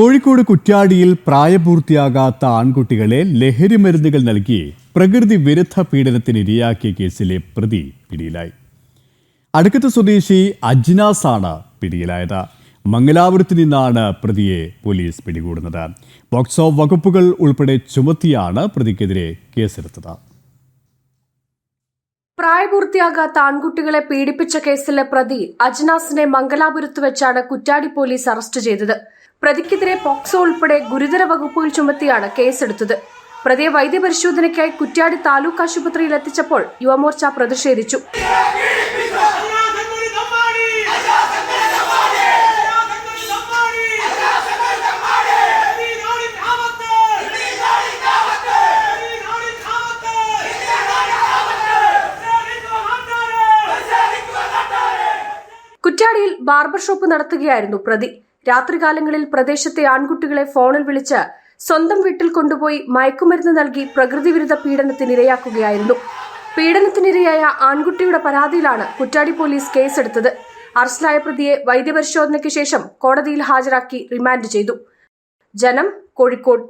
കോഴിക്കോട് കുറ്റ്യാടിയിൽ പ്രായപൂർത്തിയാകാത്ത ആൺകുട്ടികളെ ലഹരി മരുന്നുകൾ നൽകി പ്രകൃതി വിരുദ്ധ പീഡനത്തിന് ഇരയാക്കിയ കേസിലെ പ്രതി പിടിയിലായി. അടുക്കത്ത് സ്വദേശി അജ്നാസ് ആണ് പിടിയിലായത്. മംഗലാപുരത്ത് നിന്നാണ് പ്രതിയെ പോലീസ് പിടികൂടുന്നത്. ബോക്സോ വകുപ്പുകൾ ഉൾപ്പെടെ ചുമത്തിയാണ് പ്രതിക്കെതിരെ കേസെടുത്തത്. പ്രായപൂർത്തിയാകാത്ത ആൺകുട്ടികളെ പീഡിപ്പിച്ച കേസിലെ പ്രതി അജ്നാസിനെ മംഗലാപുരത്ത് വെച്ചാണ് കുറ്റാടി പോലീസ് അറസ്റ്റ് ചെയ്തത്. പ്രതിക്കെതിരെ പോക്സോ ഉൾപ്പെടെ ഗുരുതര വകുപ്പുകൾ ചുമത്തിയാണ് കേസെടുത്തത്. പ്രതിയെ വൈദ്യപരിശോധനയ്ക്കായി കുറ്റ്യാടി താലൂക്ക് ആശുപത്രിയിൽ എത്തിച്ചപ്പോൾ യുവമോർച്ച പ്രതിഷേധിച്ചു. ബാർബർ ഷോപ്പ് നടത്തുകയായിരുന്നു പ്രതി. രാത്രികാലങ്ങളിൽ പ്രദേശത്തെ ആൺകുട്ടികളെ ഫോണിൽ വിളിച്ച് സ്വന്തം വീട്ടിൽ കൊണ്ടുപോയി മയക്കുമരുന്ന് നൽകി പ്രകൃതിവിരുദ്ധ പീഡനത്തിനിരയാക്കുകയായിരുന്നു പീഡനത്തിനിരയായ ആൺകുട്ടിയുടെ പരാതിയിലാണ് കുറ്റാടി പോലീസ് കേസെടുത്തത്. അറസ്റ്റിലായ പ്രതിയെ വൈദ്യപരിശോധനയ്ക്ക് ശേഷം കോടതിയിൽ ഹാജരാക്കി റിമാൻഡ് ചെയ്തു. ജനം കോഴിക്കോട്.